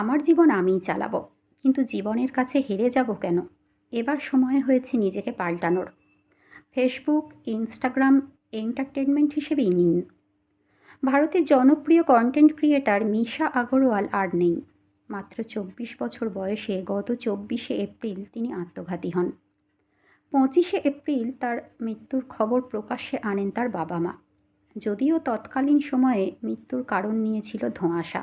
আমার জীবন আমিই চালাবো, কিন্তু জীবনের কাছে হেরে যাব কেন? এবার সময় হয়েছে নিজেকে পাল্টানোর। ফেসবুক, ইনস্টাগ্রাম এন্টারটেনমেন্ট হিসেবেই নিন। ভারতের জনপ্রিয় কন্টেন্ট ক্রিয়েটার মিশা আগরওয়াল আর নেই। মাত্র চব্বিশ বছর বয়সে গত চব্বিশে এপ্রিল তিনি আত্মঘাতী হন। পঁচিশে এপ্রিল তার মৃত্যুর খবর প্রকাশ্যে আনেন তার বাবা মা। যদিও তৎকালীন সময়ে মৃত্যুর কারণ নিয়েছিল ধোঁয়াশা।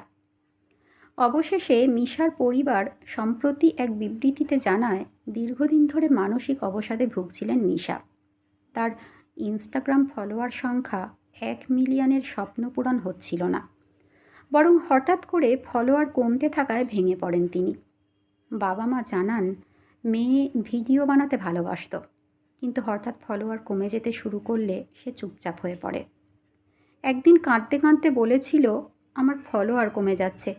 অবশেষে মিশার পরিবার, সম্প্রতি এক বিবৃতিতে জানায়, দীর্ঘদিন ধরে মানসিক অবসাদে ভুগছিলেন মিশা। তার ইনস্টাগ্রাম ফলোয়ার সংখ্যা এক মিলিয়নের স্বপ্ন পূরণ হচ্ছিল না। বরং হঠাৎ করে ফলোয়ার কমতে থাকায় ভেঙে পড়েন তিনি। বাবা মা জানান, মেয়ে ভিডিও বানাতে ভালোবাসত, কিন্তু হঠাৎ ফলোয়ার কমে যেতে শুরু করলে সে চুপচাপ হয়ে পড়ে। একদিন কাঁদতে কাঁদতে বলেছিল, আমার ফলোয়ার কমে যাচ্ছে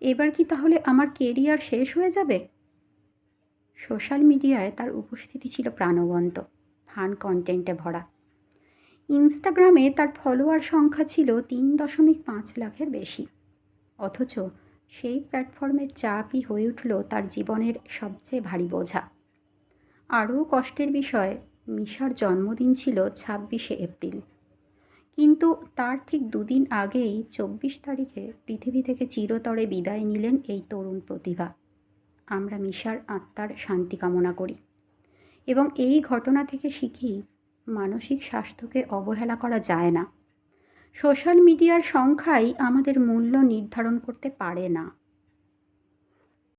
এবার কি তাহলে আমার কেরিয়ার শেষ হয়ে যাবে? সোশ্যাল মিডিয়ায় তার উপস্থিতি ছিল প্রাণবন্ত, ফান কন্টেন্টে ভরা। ইনস্টাগ্রামে তার ফলোয়ার সংখ্যা ছিল তিন দশমিক পাঁচ লাখের বেশি। অথচ সেই প্ল্যাটফর্মের চাপই হয়ে উঠল তার জীবনের সবচেয়ে ভারী বোঝা। আরও কষ্টের বিষয়, মিশার জন্মদিন ছিল ছাব্বিশে এপ্রিল। কিন্তু তার ঠিক দুদিন আগেই চব্বিশ তারিখে পৃথিবী থেকে চিরতরে বিদায় নিলেন এই তরুণ প্রতিভা। আমরা মিশার আত্মার শান্তি কামনা করি এবং এই ঘটনা থেকে শিখি মানসিক স্বাস্থ্যকে অবহেলা করা যায় না। সোশ্যাল মিডিয়ার সংখ্যাই আমাদের মূল্য নির্ধারণ করতে পারে না।